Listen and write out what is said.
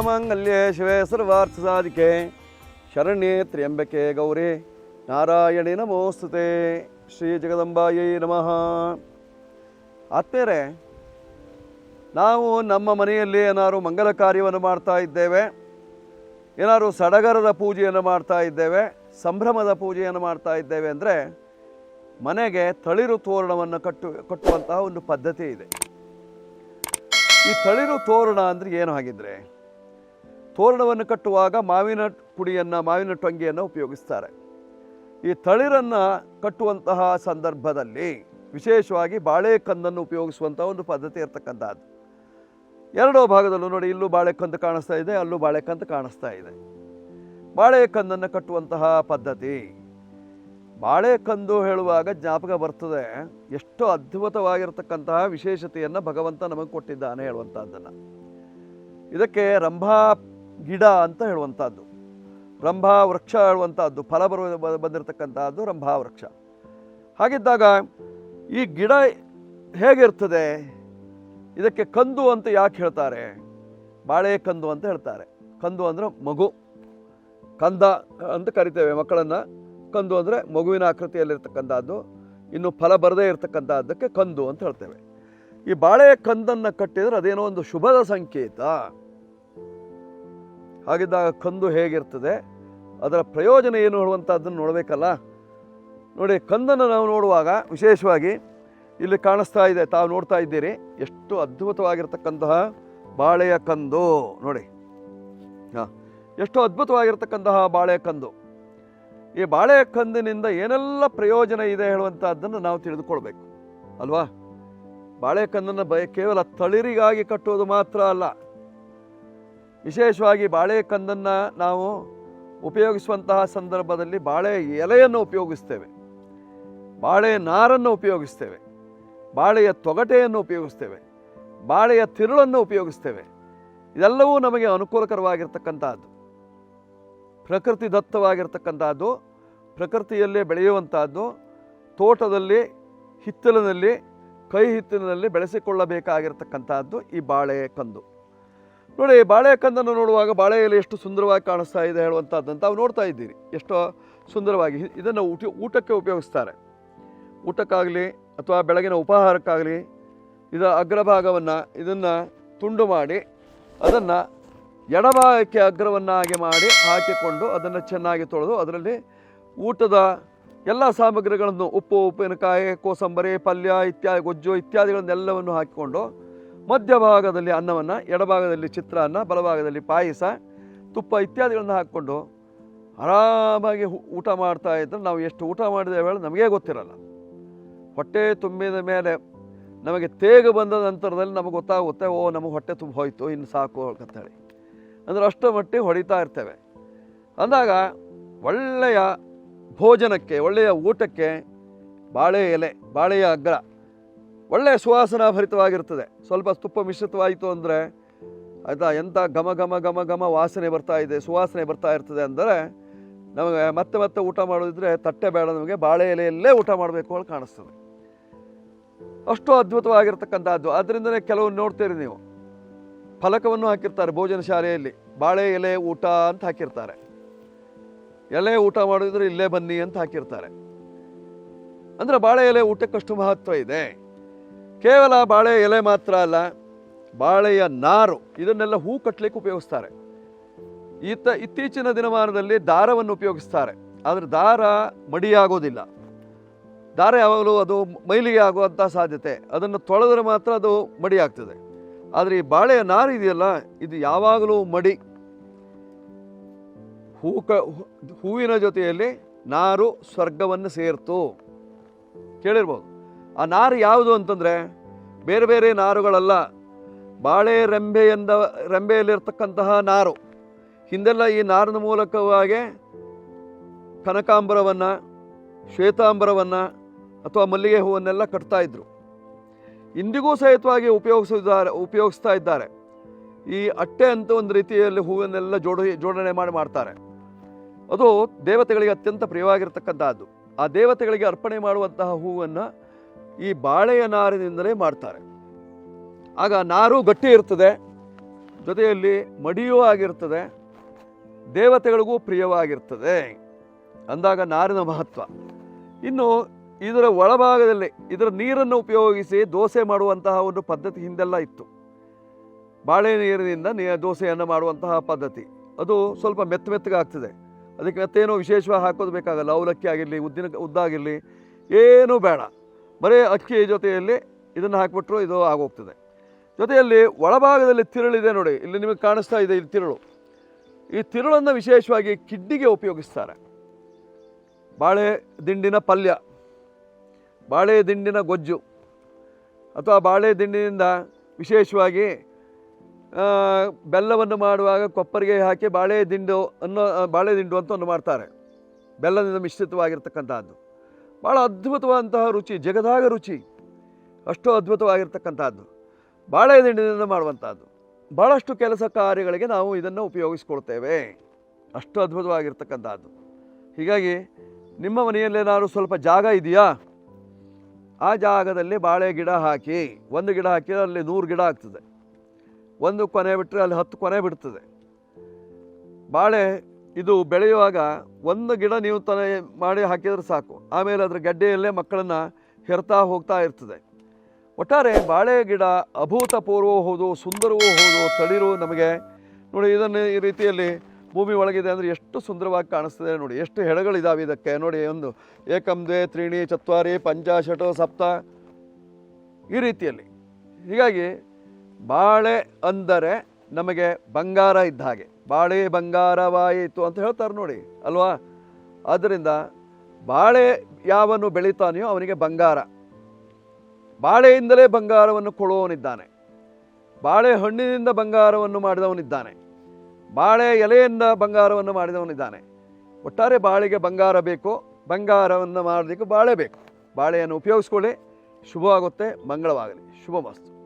ಸರ್ವಮಂಗಲ್ಯೆ ಶಿವೇ ಸರ್ವಾರ್ಥ ಸಾಧಿಕೆ ಶರಣ್ಯೇ ತ್ರ್ಯಂಬಕೆ ಗೌರಿ. ನಾರಾಯಣಿ ನಮೋಸ್ತುತೆ. ಶ್ರೀ ಜಗದಂಬಾಯೈ ನಮಃ. ಆತ್ಮೇರೆ ನಾವು ನಮ್ಮ ಮನೆಯಲ್ಲಿ ಏನಾದ್ರು ಮಂಗಲ ಕಾರ್ಯವನ್ನು ಮಾಡ್ತಾ ಇದ್ದೇವೆ, ಏನಾದ್ರು ಸಡಗರದ ಪೂಜೆಯನ್ನು ಮಾಡ್ತಾ ಇದ್ದೇವೆ, ಸಂಭ್ರಮದ ಪೂಜೆಯನ್ನು ಮಾಡ್ತಾ ಇದ್ದೇವೆ ಅಂದರೆ ಮನೆಗೆ ತಳಿರು ತೋರಣವನ್ನು ಕಟ್ಟು, ಕಟ್ಟುವಂತಹ ಒಂದು ಪದ್ಧತಿ ಇದೆ. ಈ ತಳಿರು ತೋರಣ ಅಂದರೆ ಏನು ಹಾಗಿದ್ರೆ ತೋರಣವನ್ನು ಕಟ್ಟುವಾಗ ಮಾವಿನ ಪುಡಿಯನ್ನು, ಮಾವಿನ ಟೊಂಗಿಯನ್ನು ಉಪಯೋಗಿಸ್ತಾರೆ. ಈ ತಳಿರನ್ನು ಕಟ್ಟುವಂತಹ ಸಂದರ್ಭದಲ್ಲಿ ವಿಶೇಷವಾಗಿ ಬಾಳೆಕಂದನ್ನು ಉಪಯೋಗಿಸುವಂಥ ಒಂದು ಪದ್ಧತಿ ಇರತಕ್ಕಂಥದ್ದು. ಎರಡೋ ಭಾಗದಲ್ಲೂ ನೋಡಿ, ಇಲ್ಲೂ ಬಾಳೆಕಂದು ಕಾಣಿಸ್ತಾ ಇದೆ, ಅಲ್ಲೂ ಬಾಳೆಕಂದು ಕಾಣಿಸ್ತಾ ಇದೆ. ಬಾಳೆಕಂದನ್ನು ಕಟ್ಟುವಂತಹ ಪದ್ಧತಿ ಬಾಳೆಕಂದು ಹೇಳುವಾಗ ಜ್ಞಾಪಕ ಬರ್ತದೆ, ಎಷ್ಟು ಅದ್ಭುತವಾಗಿರ್ತಕ್ಕಂತಹ ವಿಶೇಷತೆಯನ್ನು ಭಗವಂತ ನಮಗೆ ಕೊಟ್ಟಿದ್ದಾನೆ ಹೇಳುವಂಥದ್ದನ್ನು. ಇದಕ್ಕೆ ರಂಭಾ ಗಿಡ ಅಂತ ಹೇಳುವಂಥದ್ದು. ರಂಭಾ ವೃಕ್ಷ ಹೇಳುವಂಥದ್ದು. ಫಲ ಬರುವ ಬಂದಿರತಕ್ಕಂಥದ್ದು ರಂಭಾ ವೃಕ್ಷ. ಹಾಗಿದ್ದಾಗ ಈ ಗಿಡ ಹೇಗಿರ್ತದೆ? ಇದಕ್ಕೆ ಕಂದು ಅಂತ ಯಾಕೆ ಹೇಳ್ತಾರೆ? ಬಾಳೆ ಕಂದು ಅಂತ ಹೇಳ್ತಾರೆ. ಕಂದು ಅಂದರೆ ಮಗು. ಕಂದ ಅಂತ ಕರಿತೇವೆ ಮಕ್ಕಳನ್ನು. ಕಂದು ಅಂದರೆ ಮಗುವಿನ ಆಕೃತಿಯಲ್ಲಿರ್ತಕ್ಕಂಥದ್ದು ಇನ್ನು ಫಲ ಬರದೇ ಇರತಕ್ಕಂಥದ್ದಕ್ಕೆ ಕಂದು ಅಂತ ಹೇಳ್ತೇವೆ. ಈ ಬಾಳೆ ಕಂದನ್ನು ಕಟ್ಟಿದರೆ ಅದೇನೋ ಒಂದು ಶುಭದ ಸಂಕೇತ. ಹಾಗಿದ್ದಾಗ ಕಂದು ಹೇಗಿರ್ತದೆ? ಅದರ ಪ್ರಯೋಜನ ಏನು ಹೇಳುವಂಥದ್ದನ್ನು ನೋಡಬೇಕಲ್ಲ? ನೋಡಿ, ಕಂದನ್ನು ನಾವು ನೋಡುವಾಗ ವಿಶೇಷವಾಗಿ ಇಲ್ಲಿ ಕಾಣಿಸ್ತಾ ಇದೆ, ತಾವು ನೋಡ್ತಾ ಇದ್ದೀರಿ, ಎಷ್ಟು ಅದ್ಭುತವಾಗಿರ್ತಕ್ಕಂತಹ ಬಾಳೆಯ ಕಂದು. ನೋಡಿ. ಹಾಂ, ಎಷ್ಟು ಅದ್ಭುತವಾಗಿರ್ತಕ್ಕಂತಹ ಬಾಳೆ ಕಂದು. ಈ ಬಾಳೆಯ ಕಂದಿನಿಂದ ಏನೆಲ್ಲ ಪ್ರಯೋಜನ ಇದೆ ಹೇಳುವಂಥದ್ದನ್ನು ನಾವು ತಿಳಿದುಕೊಳ್ಬೇಕು. ಅಲ್ವಾ? ಬಾಳೆಕಂದನ್ನು ಬಯ ಕೇವಲ ತಳಿರಿಗಾಗಿ ಕಟ್ಟುವುದು ಮಾತ್ರ ಅಲ್ಲ. ವಿಶೇಷವಾಗಿ ಬಾಳೆಕಂದನ್ನು ನಾವು ಉಪಯೋಗಿಸುವಂತಹ ಸಂದರ್ಭದಲ್ಲಿ ಬಾಳೆ ಎಲೆಯನ್ನು ಉಪಯೋಗಿಸ್ತೇವೆ. ಬಾಳೆ ನಾರನ್ನು ಉಪಯೋಗಿಸ್ತೇವೆ. ಬಾಳೆಯ ತೊಗಟೆಯನ್ನು ಉಪಯೋಗಿಸ್ತೇವೆ. ಬಾಳೆಯ ತಿರುಳನ್ನು ಉಪಯೋಗಿಸ್ತೇವೆ. ಇದೆಲ್ಲವೂ ನಮಗೆ ಅನುಕೂಲಕರವಾಗಿರ್ತಕ್ಕಂಥದ್ದು. ಪ್ರಕೃತಿ ದತ್ತವಾಗಿರ್ತಕ್ಕಂಥದ್ದು, ಪ್ರಕೃತಿಯಲ್ಲೇ ಬೆಳೆಯುವಂಥದ್ದು, ತೋಟದಲ್ಲಿ, ಹಿತ್ತಲಿನಲ್ಲಿ, ಕೈ ಹಿತ್ತಲಿನಲ್ಲಿ ಬೆಳೆಸಿಕೊಳ್ಳಬೇಕಾಗಿರ್ತಕ್ಕಂಥದ್ದು ಈ ಬಾಳೆ ಕಂದು. ನೋಡಿ ಬಾಳೆ ಕಂದನ್ನು ನೋಡುವಾಗ ಬಾಳೆ ಎಲೆ ಎಷ್ಟು ಸುಂದರವಾಗಿ ಕಾಣಿಸ್ತಾ ಇದೆ ಹೇಳುವಂಥದ್ದು ನಾವು ನೋಡ್ತಾ ಇದ್ದೀರಿ ಎಷ್ಟು ಸುಂದರವಾಗಿ ಇದನ್ನು ಊಟ, ಊಟಕ್ಕೆ ಉಪಯೋಗಿಸ್ತಾರೆ. ಊಟಕ್ಕಾಗಲಿ ಅಥವಾ ಬೆಳಗಿನ ಉಪಾಹಾರಕ್ಕಾಗಲಿ ಇದರ ಅಗ್ರಭಾಗವನ್ನು ಇದನ್ನು ತುಂಡು ಮಾಡಿ, ಅದನ್ನು ಎಡಭಾಗಕ್ಕೆ ಅಗ್ರವನ್ನಾಗಿ ಮಾಡಿ ಹಾಕಿಕೊಂಡು ಅದನ್ನು ಚೆನ್ನಾಗಿ ತೊಳೆದು ಅದರಲ್ಲಿ ಊಟದ ಎಲ್ಲ ಸಾಮಗ್ರಿಗಳನ್ನು ಉಪ್ಪು, ಉಪ್ಪಿನಕಾಯಿ, ಕೋಸಂಬರಿ, ಪಲ್ಯ ಇತ್ಯಾದಿ, ಗೊಜ್ಜು ಇತ್ಯಾದಿಗಳನ್ನೆಲ್ಲವನ್ನು ಹಾಕಿಕೊಂಡು ಮಧ್ಯಭಾಗದಲ್ಲಿ ಅನ್ನವನ್ನು, ಎಡಭಾಗದಲ್ಲಿ ಚಿತ್ರಾನ್ನ, ಬಲಭಾಗದಲ್ಲಿ ಪಾಯಸ, ತುಪ್ಪ ಇತ್ಯಾದಿಗಳನ್ನು ಹಾಕ್ಕೊಂಡು ಆರಾಮಾಗಿ ಊಟ ಮಾಡ್ತಾ ಇದ್ದರೆ ನಾವು ಎಷ್ಟು ಊಟ ಮಾಡಿದ್ದೇವೆ ಹೇಳಿ ನಮಗೇ ಗೊತ್ತಿರಲ್ಲ. ಹೊಟ್ಟೆ ತುಂಬಿದ ಮೇಲೆ ನಮಗೆ ತೇಗ ಬಂದ ನಂತರದಲ್ಲಿ ನಮಗೆ ಗೊತ್ತಾಗುತ್ತೆ, ಓ, ನಮಗೆ ಹೊಟ್ಟೆ ತುಂಬ ಹೋಯಿತು, ಇನ್ನು ಸಾಕು ಅಂತೇಳಿ. ಅಂದರೆ ಅಷ್ಟು ಮಟ್ಟಿಗೆ ಹೊಡಿತಾ ಇರ್ತೇವೆ. ಅಂದಾಗ ಒಳ್ಳೆಯ ಭೋಜನಕ್ಕೆ, ಒಳ್ಳೆಯ ಊಟಕ್ಕೆ ಬಾಳೆ ಎಲೆ, ಬಾಳೆಯ ಅಗ್ರ ಒಳ್ಳೆಯ ಸುವಾಸನಾಭರಿತವಾಗಿರ್ತದೆ ಸ್ವಲ್ಪ ತುಪ್ಪ ಮಿಶ್ರಿತವಾಯಿತು ಅಂದರೆ ಆಯಿತಾ ಎಂಥ ಘಮ ಘಮ ಘಮ ಘಮ ವಾಸನೆ ಬರ್ತಾ ಇದೆ, ಸುವಾಸನೆ ಬರ್ತಾ ಇರ್ತದೆ ಅಂದರೆ ನಮಗೆ ಮತ್ತೆ ಮತ್ತೆ ಊಟ ಮಾಡೋದಿದ್ರೆ ತಟ್ಟೆ ಬೇಡ ನಮಗೆ, ಬಾಳೆ ಎಲೆಯಲ್ಲೇ ಊಟ ಮಾಡಬೇಕು ಅಂತ ಕಾಣಿಸ್ತದೆ. ಅಷ್ಟು ಅದ್ಭುತವಾಗಿರ್ತಕ್ಕಂಥದ್ದು. ಅದರಿಂದನೇ ಕೆಲವು ನೋಡ್ತೀರಿ ನೀವು. ಫಲಕವನ್ನು ಹಾಕಿರ್ತಾರೆ ಭೋಜನ ಶಾಲೆಯಲ್ಲಿ. ಬಾಳೆ ಎಲೆ ಊಟ ಅಂತ ಹಾಕಿರ್ತಾರೆ. ಎಲೆ ಊಟ ಮಾಡಿದ್ರೆ ಇಲ್ಲೇ ಬನ್ನಿ ಅಂತ ಹಾಕಿರ್ತಾರೆ. ಅಂದರೆ ಬಾಳೆ ಎಲೆ ಊಟಕ್ಕಷ್ಟು ಮಹತ್ವ ಇದೆ. ಕೇವಲ ಬಾಳೆ ಎಲೆ ಮಾತ್ರ ಅಲ್ಲ, ಬಾಳೆಯ ನಾರು, ಇದನ್ನೆಲ್ಲ ಹೂ ಕಟ್ಟಲಿಕ್ಕೆ ಉಪಯೋಗಿಸ್ತಾರೆ. ಈತ ಇತ್ತೀಚಿನ ದಿನಮಾನದಲ್ಲಿ ದಾರವನ್ನು ಉಪಯೋಗಿಸ್ತಾರೆ. ಆದರೆ ದಾರ ಮಡಿಯಾಗೋದಿಲ್ಲ. ದಾರ ಯಾವಾಗಲೂ ಅದು ಮೈಲಿಗೆ ಆಗುವಂಥ ಸಾಧ್ಯತೆ. ಅದನ್ನು ತೊಳೆದ್ರೆ ಮಾತ್ರ ಅದು ಮಡಿ ಆಗ್ತದೆ ಆದರೆ ಈ ಬಾಳೆಯ ನಾರು ಇದೆಯಲ್ಲ, ಇದು ಯಾವಾಗಲೂ ಮಡಿ. ಹೂ ಕ, ಹೂವಿನ ಜೊತೆಯಲ್ಲಿ ನಾರು, ಸ್ವರ್ಗವನ್ನು ಸೇರ್ತು. ಕೇಳಿರ್ಬೋದು? ಆ ನಾರು ಯಾವುದು ಅಂತಂದರೆ ಬೇರೆ ಬೇರೆ ನಾರುಗಳಲ್ಲ, ಬಾಳೆ ರೆಂಬೆಯಿಂದ ರೆಂಬೆಯಲ್ಲಿರ್ತಕ್ಕಂತಹ ನಾರು. ಹಿಂದೆಲ್ಲ ಈ ನಾರಿನ ಮೂಲಕವಾಗಿ ಕನಕಾಂಬರವನ್ನು, ಶ್ವೇತಾಂಬರವನ್ನು ಅಥವಾ ಮಲ್ಲಿಗೆ ಹೂವನ್ನೆಲ್ಲ ಕಟ್ತಾ ಇದ್ದರು ಇಂದಿಗೂ ಸಹಿತವಾಗಿ ಉಪಯೋಗಿಸಿದ್ದಾರೆ ಉಪಯೋಗಿಸ್ತಾ ಇದ್ದಾರೆ. ಈ ಅಟ್ಟೆ ಅಂತ ಒಂದು ರೀತಿಯಲ್ಲಿ ಹೂವನ್ನೆಲ್ಲ ಜೋಡ, ಜೋಡಣೆ ಮಾಡಿ ಮಾಡ್ತಾರೆ. ಅದು ದೇವತೆಗಳಿಗೆ ಅತ್ಯಂತ ಪ್ರಿಯವಾಗಿರ್ತಕ್ಕಂಥದ್ದು ಆ ದೇವತೆಗಳಿಗೆ ಅರ್ಪಣೆ ಮಾಡುವಂತಹ ಹೂವನ್ನು ಈ ಬಾಳೆಯ ನಾರಿನಿಂದಲೇ ಮಾಡ್ತಾರೆ. ಆಗ ನಾರು ಗಟ್ಟಿ ಇರ್ತದೆ, ಜೊತೆಯಲ್ಲಿ ಮಡಿಯೂ ಆಗಿರ್ತದೆ, ದೇವತೆಗಳಿಗೂ ಪ್ರಿಯವಾಗಿರ್ತದೆ ಅಂದಾಗ ನಾರಿನ ಮಹತ್ವ. ಇನ್ನು ಇದರ ಒಳಭಾಗದಲ್ಲಿ, ಇದರ ನೀರನ್ನು ಉಪಯೋಗಿಸಿ ದೋಸೆ ಮಾಡುವಂತಹ ಒಂದು ಪದ್ಧತಿ ಹಿಂದೆಲ್ಲ ಇತ್ತು. ಬಾಳೆ ನೀರಿನಿಂದ ನೀ, ದೋಸೆಯನ್ನು ಮಾಡುವಂತಹ ಪದ್ಧತಿ. ಅದು ಸ್ವಲ್ಪ ಮೆತ್ತ ಮೆತ್ತಗಾಗ್ತದೆ ಅದಕ್ಕೆ ಮತ್ತೇನೋ ವಿಶೇಷವಾಗಿ ಹಾಕೋದು ಬೇಕಾಗಲ್ಲ, ಅವಲಕ್ಕಿ ಆಗಿರಲಿ, ಉದ್ದಿನ ಉದ್ದಾಗಿರಲಿ, ಏನೂ ಬೇಡ. ಬರೀ ಅಕ್ಕಿ ಜೊತೆಯಲ್ಲಿ ಇದನ್ನು ಹಾಕಿಬಿಟ್ರು ಇದು ಆಗೋಗ್ತದೆ. ಜೊತೆಯಲ್ಲಿ ಒಳಭಾಗದಲ್ಲಿ ತಿರುಳಿದೆ ನೋಡಿ, ಇಲ್ಲಿ ನಿಮಗೆ ಕಾಣಿಸ್ತಾ ಇದೆ ಇಲ್ಲಿ ತಿರುಳು. ಈ ತಿರುಳನ್ನು ವಿಶೇಷವಾಗಿ ಕಿಡ್ನಿಗೆ ಉಪಯೋಗಿಸ್ತಾರೆ. ಬಾಳೆ ದಿಂಡಿನ ಪಲ್ಯ, ಬಾಳೆ ದಿಂಡಿನ ಗೊಜ್ಜು, ಅಥವಾ ಬಾಳೆ ದಿಂಡಿನಿಂದ ವಿಶೇಷವಾಗಿ ಬೆಲ್ಲವನ್ನು ಮಾಡುವಾಗ ಕೊಪ್ಪರಿಗೆ ಹಾಕಿ ಬಾಳೆ ದಿಂಡು ಅನ್ನೋ, ಬಾಳೆ ದಿಂಡು ಅಂತ ಒಂದು ಮಾಡ್ತಾರೆ. ಬೆಲ್ಲದಿಂದ ಮಿಶ್ರಿತವಾಗಿರ್ತಕ್ಕಂಥದ್ದು ಭಾಳ ಅದ್ಭುತವಾದಂತಹ ರುಚಿ, ಜಗದಾಗ ರುಚಿ. ಅಷ್ಟು ಅದ್ಭುತವಾಗಿರ್ತಕ್ಕಂಥದ್ದು. ಬಾಳೆ ಇದನ್ನು ಮಾಡುವಂಥದ್ದು. ಭಾಳಷ್ಟು ಕೆಲಸ ಕಾರ್ಯಗಳಿಗೆ ನಾವು ಇದನ್ನು ಉಪಯೋಗಿಸ್ಕೊಳ್ತೇವೆ. ಅಷ್ಟು ಅದ್ಭುತವಾಗಿರ್ತಕ್ಕಂಥದ್ದು. ಹೀಗಾಗಿ ನಿಮ್ಮ ಮನೆಯಲ್ಲೇನಾದ್ರು ಸ್ವಲ್ಪ ಜಾಗ ಇದೆಯಾ? ಆ ಜಾಗದಲ್ಲಿ ಬಾಳೆ ಗಿಡ ಹಾಕಿ, ಒಂದು ಗಿಡ ಹಾಕಿದರೆ ಅಲ್ಲಿ ನೂರು ಗಿಡ ಆಗ್ತದೆ. ಒಂದು ಕೊನೆ ಬಿಟ್ಟರೆ ಅಲ್ಲಿ ಹತ್ತು ಕೊನೆ ಬಿಡ್ತದೆ. ಬಾಳೆ ಇದು ಬೆಳೆಯುವಾಗ ಒಂದು ಗಿಡ ನೀವು ತನ ಮಾಡಿ ಹಾಕಿದರೆ ಸಾಕು. ಆಮೇಲೆ ಅದರ ಗಡ್ಡೆಯಲ್ಲೇ ಮಕ್ಕಳನ್ನು ಹೆರ್ತಾ ಹೋಗ್ತಾ ಇರ್ತದೆ. ಒಟ್ಟಾರೆ ಬಾಳೆ ಗಿಡ ಅಭೂತಪೂರ್ವವೂ ಹೌದು ಸುಂದರವೂ ಹೌದು ತಳಿರು ನಮಗೆ ನೋಡಿ ಇದನ್ನು ಈ ರೀತಿಯಲ್ಲಿ ಭೂಮಿ ಒಳಗಿದೆ ಅಂದರೆ ಎಷ್ಟು ಸುಂದರವಾಗಿ ಕಾಣಿಸ್ತದೆ ನೋಡಿ. ಎಷ್ಟು ಹೆಡಗಳಿದ್ದಾವೆ ಇದಕ್ಕೆ ನೋಡಿ ಒಂದು ಏಕಂ ದ್ವೇ ತ್ರೀಣಿ ಚತ್ವಾರಿ ಪಂಚ ಷಟು ಸಪ್ತ. ಈ ರೀತಿಯಲ್ಲಿ. ಹೀಗಾಗಿ ಬಾಳೆ ಅಂದರೆ ನಮಗೆ ಬಂಗಾರ ಇದ್ದ ಹಾಗೆ. ಬಾಳೆ ಬಂಗಾರವಾಯಿತು ಅಂತ ಹೇಳ್ತಾರೆ ನೋಡಿ, ಅಲ್ವಾ? ಆದ್ದರಿಂದ ಬಾಳೆ ಯಾವನು ಬೆಳೀತಾನೆಯೋ ಅವನಿಗೆ ಬಂಗಾರ. ಬಾಳೆಯಿಂದಲೇ ಬಂಗಾರವನ್ನು ಕೊಡುವವನಿದ್ದಾನೆ. ಬಾಳೆ ಹಣ್ಣಿನಿಂದ ಬಂಗಾರವನ್ನು ಮಾಡಿದವನಿದ್ದಾನೆ. ಬಾಳೆ ಎಲೆಯಿಂದ ಬಂಗಾರವನ್ನು ಮಾಡಿದವನಿದ್ದಾನೆ. ಒಟ್ಟಾರೆ ಬಾಳೆಗೆ ಬಂಗಾರ ಬೇಕು, ಬಂಗಾರವನ್ನು ಮಾಡೋದಕ್ಕೆ ಬಾಳೆ ಬೇಕು. ಬಾಳೆಯನ್ನು ಉಪಯೋಗಿಸ್ಕೊಳ್ಳಿ. ಶುಭವಾಗುತ್ತೆ, ಮಂಗಳವಾಗಲಿ. ಶುಭ ಮಸ್ತು.